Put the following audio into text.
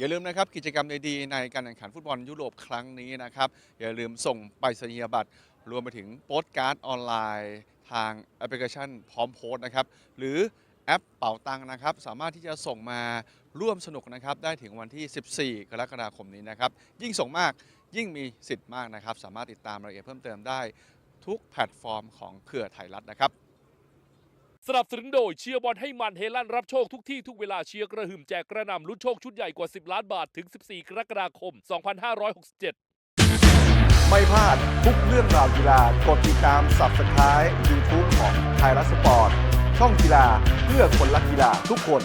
อย่าลืมนะครับกิจกรรมดีๆในการแข่งขันฟุตบอลยุโรปครั้งนี้นะครับ อย่าลืมส่งไปรษณียบัตร รวมไปถึงโปสการ์ดออนไลน์ทางแอปพลิเคชันพร้อมโพสนะครับ หรือแอปเป๋าตังค์นะครับ สามารถที่จะส่งมาร่วมสนุกนะครับ ได้ถึงวันที่ 14 กรกฎาคมนี้นะครับ ยิ่งส่งมากยิ่งมีสิทธิ์มากนะครับ สามารถติดตามรายละเอียดเพิ่มเติมได้ทุกแพลตฟอร์มของเครือไทยรัฐนะครับ นับสนุนโดยเชียร์บอลให้มันเฮลั่นรับโชคทุกที่ทุกเวลาเชียร์กระหึ่มแจกกระหน่ำลุ้นโชคชุดใหญ่กว่า 10 ล้านบาทถึง 14 กรกฎาคม 2567 ไม่พลาดทุกเรื่องราวกีฬากดติดตามสับสไคร b e ยูทูบของไทยรัฐสปอร์ตช่องกีฬาเพื่อคนรักกีฬาทุกคน